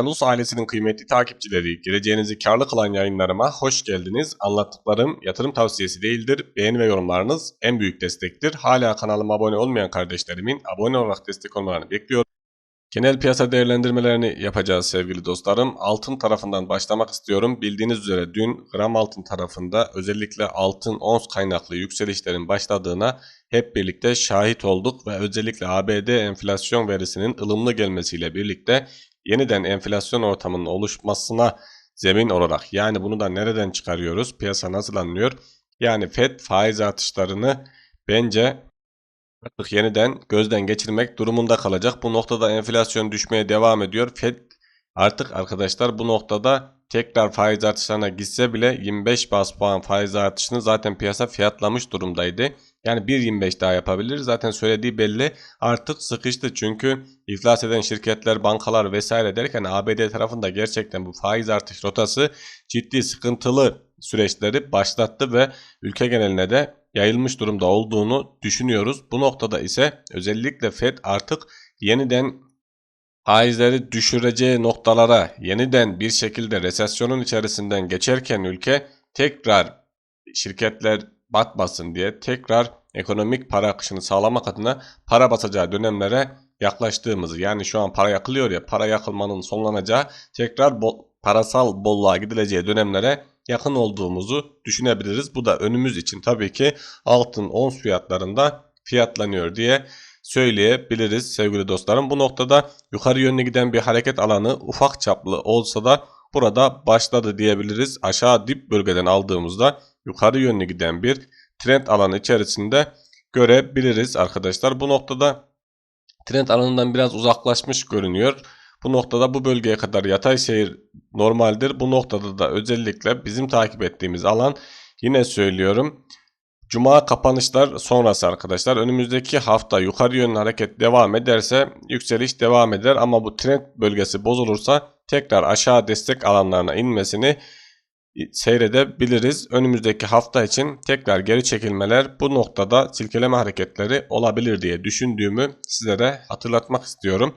Ayalus ailesinin kıymetli takipçileri, gireceğinizi karlı kılan yayınlarıma hoş geldiniz. Anlattıklarım yatırım tavsiyesi değildir. Beğeni ve yorumlarınız en büyük destektir. Hala kanalıma abone olmayan kardeşlerimin abone olarak destek olmalarını bekliyorum. Genel piyasa değerlendirmelerini yapacağız sevgili dostlarım. Altın tarafından başlamak istiyorum. Bildiğiniz üzere dün gram altın tarafında özellikle altın ons kaynaklı yükselişlerin başladığına hep birlikte şahit olduk ve özellikle ABD enflasyon verisinin ılımlı gelmesiyle birlikte yeniden enflasyon ortamının oluşmasına zemin olarak yani bunu da nereden çıkarıyoruz? Piyasa nasıl anlıyor? Yani FED faiz artışlarını bence artık yeniden gözden geçirmek durumunda kalacak. Bu noktada enflasyon düşmeye devam ediyor. FED artık arkadaşlar bu noktada tekrar faiz artışlarına gitse bile 25 bas puan faiz artışını zaten piyasa fiyatlamış durumdaydı. Yani 1.25 daha yapabilir. Zaten söylediği belli. Artık sıkıştı çünkü iflas eden şirketler, bankalar vesaire derken ABD tarafında gerçekten bu faiz artış rotası ciddi sıkıntılı süreçleri başlattı ve ülke geneline de yayılmış durumda olduğunu düşünüyoruz. Bu noktada ise özellikle Fed artık yeniden faizleri düşüreceği noktalara yeniden bir şekilde resesyonun içerisinden geçerken ülke tekrar şirketler batmasın diye tekrar ekonomik para akışını sağlamak adına para basacağı dönemlere yaklaştığımızı yani şu an para yakılıyor ya para yakılmanın sonlanacağı tekrar bol, parasal bolluğa gidileceği dönemlere yakın olduğumuzu düşünebiliriz. Bu da önümüz için tabii ki altın ons fiyatlarında fiyatlanıyor diye söyleyebiliriz sevgili dostlarım. Bu noktada yukarı yönlü giden bir hareket alanı ufak çaplı olsa da burada başladı diyebiliriz. Aşağı dip bölgeden aldığımızda yukarı yönlü giden bir trend alanı içerisinde görebiliriz arkadaşlar. Bu noktada trend alanından biraz uzaklaşmış görünüyor. Bu noktada bu bölgeye kadar yatay seyir normaldir. Bu noktada da özellikle bizim takip ettiğimiz alan yine söylüyorum. Cuma kapanışlar sonrası arkadaşlar önümüzdeki hafta yukarı yönlü hareket devam ederse yükseliş devam eder ama bu trend bölgesi bozulursa tekrar aşağı destek alanlarına inmesini seyredebiliriz. Önümüzdeki hafta için tekrar geri çekilmeler bu noktada silkeleme hareketleri olabilir diye düşündüğümü sizlere hatırlatmak istiyorum.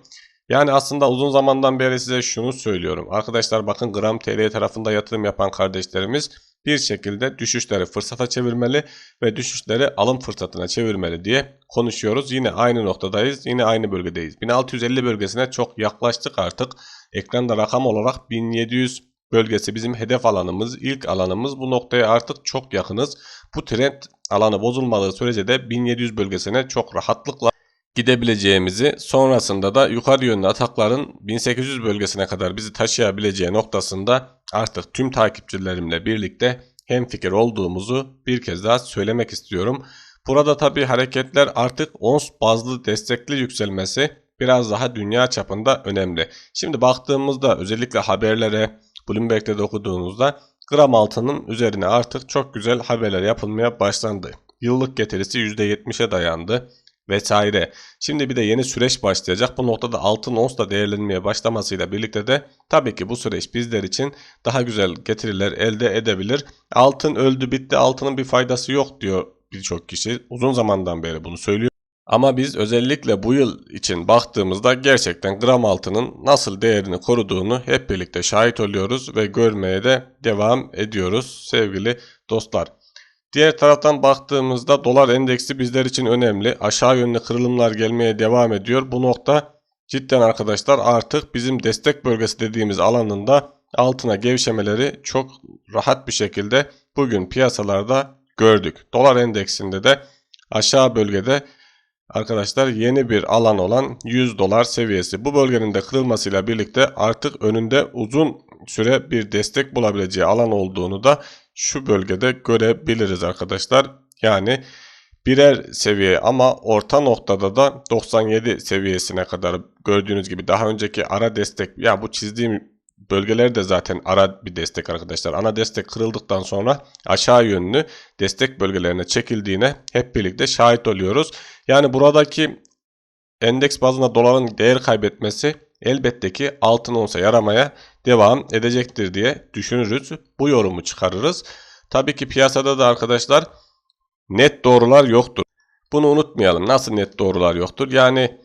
Yani aslında uzun zamandan beri size şunu söylüyorum. Arkadaşlar bakın gram TL tarafında yatırım yapan kardeşlerimiz bir şekilde düşüşleri fırsata çevirmeli ve düşüşleri alım fırsatına çevirmeli diye konuşuyoruz. Yine aynı noktadayız. Yine aynı bölgedeyiz. 1650 bölgesine çok yaklaştık artık. Ekranda rakam olarak 1700 bölgesi bizim hedef alanımız, ilk alanımız. Bu noktaya artık çok yakınız. Bu trend alanı bozulmadığı sürece de 1700 bölgesine çok rahatlıkla gidebileceğimizi sonrasında da yukarı yönlü atakların 1800 bölgesine kadar bizi taşıyabileceği noktasında artık tüm takipçilerimle birlikte hemfikir olduğumuzu bir kez daha söylemek istiyorum. Burada tabi hareketler artık ons bazlı destekli yükselmesi biraz daha dünya çapında önemli. Şimdi baktığımızda özellikle haberlere Bloomberg'de de okuduğunuzda gram altının üzerine artık çok güzel haberler yapılmaya başlandı. Yıllık getirisi %70'e dayandı vesaire. Şimdi bir de yeni süreç başlayacak. Bu noktada altın ons da değerlenmeye başlamasıyla birlikte de tabii ki bu süreç bizler için daha güzel getiriler elde edebilir. Altın öldü bitti altının bir faydası yok diyor birçok kişi. Uzun zamandan beri bunu söylüyor. Ama biz özellikle bu yıl için baktığımızda gerçekten gram altının nasıl değerini koruduğunu hep birlikte şahit oluyoruz ve görmeye de devam ediyoruz sevgili dostlar. Diğer taraftan baktığımızda dolar endeksi bizler için önemli. Aşağı yönlü kırılımlar gelmeye devam ediyor. Bu nokta cidden arkadaşlar artık bizim destek bölgesi dediğimiz alanında altına gevşemeleri çok rahat bir şekilde bugün piyasalarda gördük. Dolar endeksinde de aşağı bölgede arkadaşlar yeni bir alan olan 100 dolar seviyesi. Bu bölgenin de kırılmasıyla birlikte artık önünde uzun süre bir destek bulabileceği alan olduğunu da şu bölgede görebiliriz arkadaşlar. Yani birer seviye ama orta noktada da 97 seviyesine kadar gördüğünüz gibi daha önceki ara destek ya bu çizdiğim bölgeler de zaten ara bir destek arkadaşlar. Ana destek kırıldıktan sonra aşağı yönlü destek bölgelerine çekildiğine hep birlikte şahit oluyoruz. Yani buradaki endeks bazında doların değer kaybetmesi elbette ki altın onsa yaramaya devam edecektir diye düşünürüz. Bu yorumu çıkarırız. Tabii ki piyasada da arkadaşlar net doğrular yoktur. Bunu unutmayalım. Nasıl net doğrular yoktur? Yani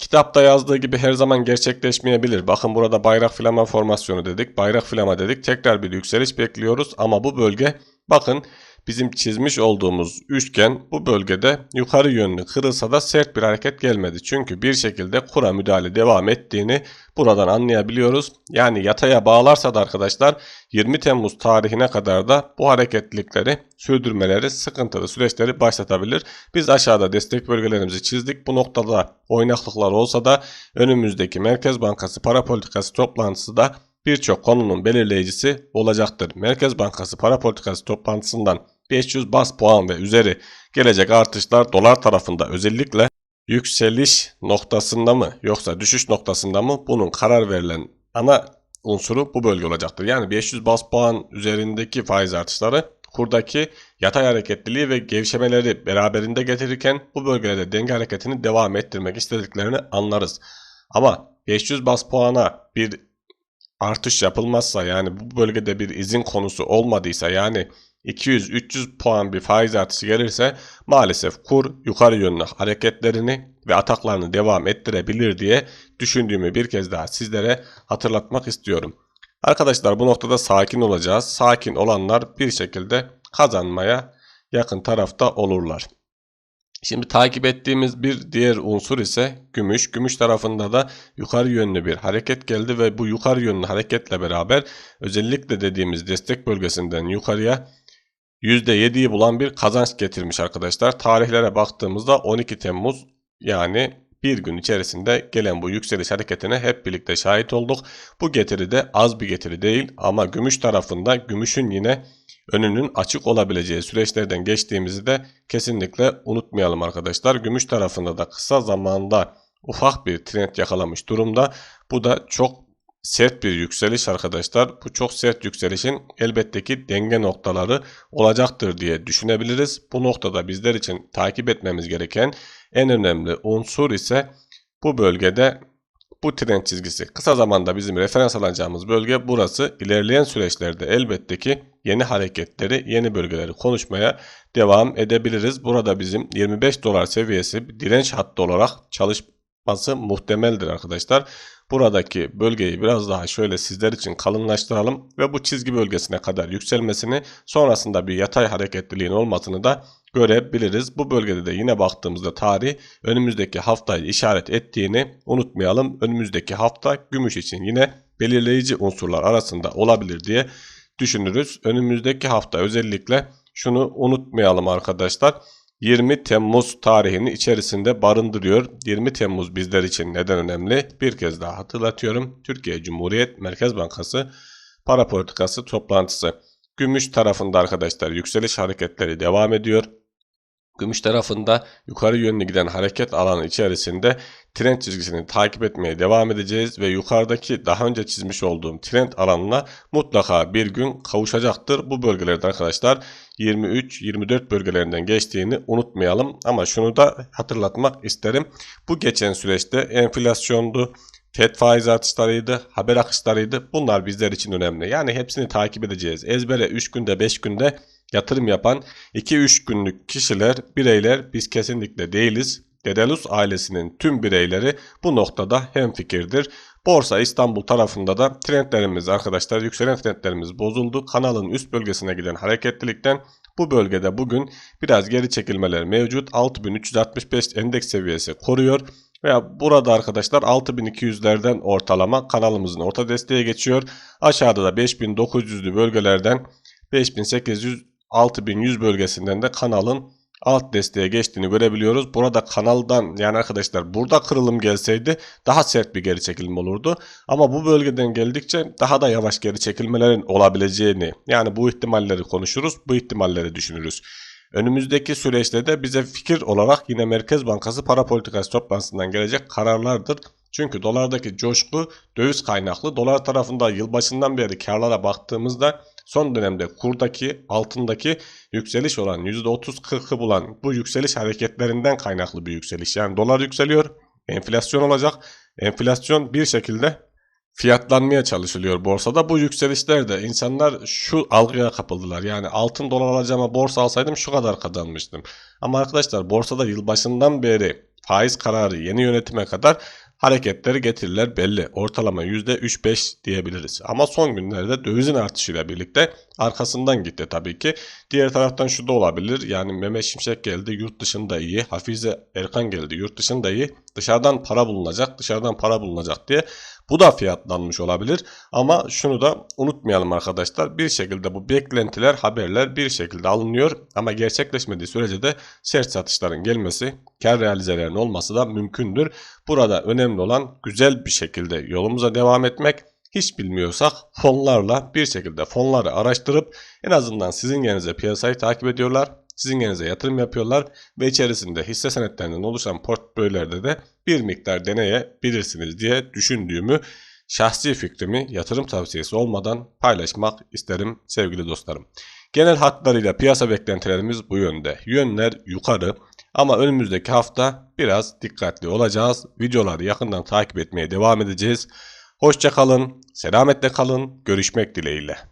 Kitapta yazdığı gibi her zaman gerçekleşmeyebilir. Bakın burada bayrak filama formasyonu dedik. Bayrak filama dedik. Tekrar bir yükseliş bekliyoruz. Ama bu bölge bakın bizim çizmiş olduğumuz üçgen bu bölgede yukarı yönlü kırılsa da sert bir hareket gelmedi. Çünkü bir şekilde kura müdahale devam ettiğini buradan anlayabiliyoruz. Yani yataya bağlarsa da arkadaşlar 20 Temmuz tarihine kadar da bu hareketlilikleri sürdürmeleri sıkıntılı süreçleri başlatabilir. Biz aşağıda destek bölgelerimizi çizdik. Bu noktada oynaklıklar olsa da önümüzdeki Merkez Bankası para politikası toplantısı da birçok konunun belirleyicisi olacaktır. Merkez Bankası para politikası toplantısından 500 bas puan ve üzeri gelecek artışlar dolar tarafında özellikle yükseliş noktasında mı yoksa düşüş noktasında mı bunun karar verilen ana unsuru bu bölge olacaktır. Yani 500 bas puan üzerindeki faiz artışları kurdaki yatay hareketliliği ve gevşemeleri beraberinde getirirken bu bölgelerde denge hareketini devam ettirmek istediklerini anlarız. Ama 500 bas puana bir artış yapılmazsa yani bu bölgede bir izin konusu olmadıysa yani 200-300 puan bir faiz artışı gelirse maalesef kur yukarı yönlü hareketlerini ve ataklarını devam ettirebilir diye düşündüğümü bir kez daha sizlere hatırlatmak istiyorum. Arkadaşlar bu noktada sakin olacağız. Sakin olanlar bir şekilde kazanmaya yakın tarafta olurlar. Şimdi takip ettiğimiz bir diğer unsur ise gümüş. Gümüş tarafında da yukarı yönlü bir hareket geldi ve bu yukarı yönlü hareketle beraber özellikle dediğimiz destek bölgesinden yukarıya %7'yi bulan bir kazanç getirmiş arkadaşlar. Tarihlere baktığımızda 12 Temmuz yani bir gün içerisinde gelen bu yükseliş hareketine hep birlikte şahit olduk. Bu getiri de az bir getiri değil ama gümüş tarafında gümüşün yine önünün açık olabileceği süreçlerden geçtiğimizi de kesinlikle unutmayalım arkadaşlar. Gümüş tarafında da kısa zamanda ufak bir trend yakalamış durumda. Bu da çok sert bir yükseliş arkadaşlar. Bu çok sert yükselişin elbette ki denge noktaları olacaktır diye düşünebiliriz. Bu noktada bizler için takip etmemiz gereken en önemli unsur ise bu bölgede bu trend çizgisi. Kısa zamanda bizim referans alacağımız bölge burası. İlerleyen süreçlerde elbette ki yeni hareketleri, yeni bölgeleri konuşmaya devam edebiliriz. Burada bizim 25 dolar seviyesi direnç hattı olarak çalışması muhtemeldir arkadaşlar. Buradaki bölgeyi biraz daha şöyle sizler için kalınlaştıralım ve bu çizgi bölgesine kadar yükselmesini sonrasında bir yatay hareketliliğin olmasını da görebiliriz. Bu bölgede de yine baktığımızda tarih önümüzdeki haftayı işaret ettiğini unutmayalım. Önümüzdeki hafta gümüş için yine belirleyici unsurlar arasında olabilir diye düşünürüz. Önümüzdeki hafta özellikle şunu unutmayalım arkadaşlar. 20 Temmuz tarihini içerisinde barındırıyor. 20 Temmuz bizler için neden önemli? Bir kez daha hatırlatıyorum. Türkiye Cumhuriyet Merkez Bankası para politikası toplantısı. Gümüş tarafında arkadaşlar yükseliş hareketleri devam ediyor. Gümüş tarafında yukarı yönlü giden hareket alanı içerisinde trend çizgisini takip etmeye devam edeceğiz ve yukarıdaki daha önce çizmiş olduğum trend alanına mutlaka bir gün kavuşacaktır. Bu bölgelerde arkadaşlar 23-24 bölgelerinden geçtiğini unutmayalım ama şunu da hatırlatmak isterim. Bu geçen süreçte enflasyondu, FED faiz artışlarıydı, haber akışlarıydı. Bunlar bizler için önemli. Yani hepsini takip edeceğiz. Ezbere 3 günde 5 günde yatırım yapan 2-3 günlük kişiler, bireyler biz kesinlikle değiliz. Dedalus ailesinin tüm bireyleri bu noktada hemfikirdir. Borsa İstanbul tarafında da trendlerimiz arkadaşlar yükselen trendlerimiz bozuldu. Kanalın üst bölgesine giden hareketlilikten bu bölgede bugün biraz geri çekilmeler mevcut. 6365 endeks seviyesi koruyor. Veya burada arkadaşlar 6200'lerden ortalama kanalımızın orta desteğe geçiyor. Aşağıda da 5900'lü bölgelerden 5800 6100 bölgesinden de kanalın alt desteğe geçtiğini görebiliyoruz. Burada kanaldan yani arkadaşlar burada kırılım gelseydi daha sert bir geri çekilme olurdu. Ama bu bölgeden geldikçe daha da yavaş geri çekilmelerin olabileceğini yani bu ihtimalleri konuşuruz. Bu ihtimalleri düşünürüz. Önümüzdeki süreçte de bize fikir olarak yine Merkez Bankası para politikası toplantısından gelecek kararlardır. Çünkü dolardaki coşku döviz kaynaklı. Dolar tarafında yılbaşından beri karlara baktığımızda son dönemde kurdaki altındaki yükseliş olan %30-40'ı bulan bu yükseliş hareketlerinden kaynaklı bir yükseliş. Yani dolar yükseliyor, enflasyon olacak. Enflasyon bir şekilde fiyatlanmaya çalışılıyor borsada. Bu yükselişlerde insanlar şu algıya kapıldılar. Yani altın dolar alacağıma borsa alsaydım şu kadar kazanmıştım. Ama arkadaşlar borsada yılbaşından beri faiz kararı yeni yönetime kadar hareketleri getiriler belli. Ortalama %3-5 diyebiliriz. Ama son günlerde dövizin artışıyla birlikte arkasından gitti tabii ki. Diğer taraftan şu da olabilir. Yani Mehmet Şimşek geldi yurt dışında iyi. Hafize Erkan geldi yurt dışında iyi. Dışarıdan para bulunacak, dışarıdan para bulunacak diye bu da fiyatlanmış olabilir. Ama şunu da unutmayalım arkadaşlar. Bir şekilde bu beklentiler, haberler bir şekilde alınıyor. Ama gerçekleşmediği sürece de sert satışların gelmesi, kar realizelerinin olması da mümkündür. Burada önemli olan güzel bir şekilde yolumuza devam etmek. Hiç bilmiyorsak fonlarla bir şekilde fonları araştırıp en azından sizin yerinize piyasayı takip ediyorlar. Sizin yerinize yatırım yapıyorlar ve içerisinde hisse senetlerinden oluşan portföylerde de bir miktar deneyebilirsiniz diye düşündüğümü şahsi fikrimi yatırım tavsiyesi olmadan paylaşmak isterim sevgili dostlarım. Genel hatlarıyla piyasa beklentilerimiz bu yönde. Yönler yukarı ama önümüzdeki hafta biraz dikkatli olacağız. Videoları yakından takip etmeye devam edeceğiz. Hoşça kalın, selametle kalın, görüşmek dileğiyle.